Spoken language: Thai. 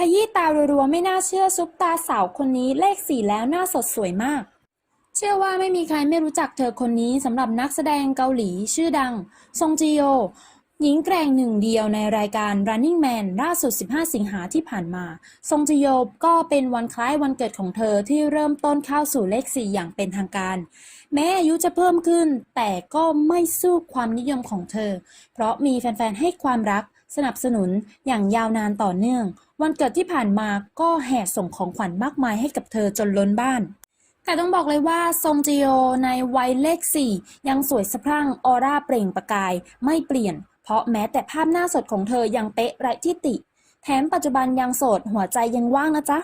ขยี้ตารัวๆไม่น่าเชื่อซุปตาสาวคนนี้เลขสี่แล้วหน้าสดสวยมาก เชื่อว่าไม่มีใครไม่รู้จักเธอคนนี้สำหรับนักแสดงเกาหลีชื่อดัง ซงจีโย หญิงแกร่งหนึ่งเดียวในรายการ Running Man ล่าสุด 15 สิงหาที่ผ่านมา ซงจีโยก็เป็นวันคล้ายวันเกิดของเธอที่เริ่มต้นเข้าสู่เลข4อย่างเป็นทางการ แม้อายุจะเพิ่มขึ้น แต่ก็ไม่สู้ความนิยมของเธอ เพราะมีแฟนๆให้ความรักสนับสนุนอย่างยาวนานต่อเนื่อง วันเกิดที่ผ่านมาก็แห่ส่งของขวัญมากมายให้กับเธอจนล้นบ้าน แต่ต้องบอกเลยว่าซงจีโอในวัยเลข4ยังสวยสะพรั่งออร่าเปล่งประกายไม่เปลี่ยน เพราะแม้แต่ภาพหน้าสดของเธอยังเป๊ะไร้ที่ติ แถมปัจจุบันยังโสดหัวใจยังว่างนะจ๊ะ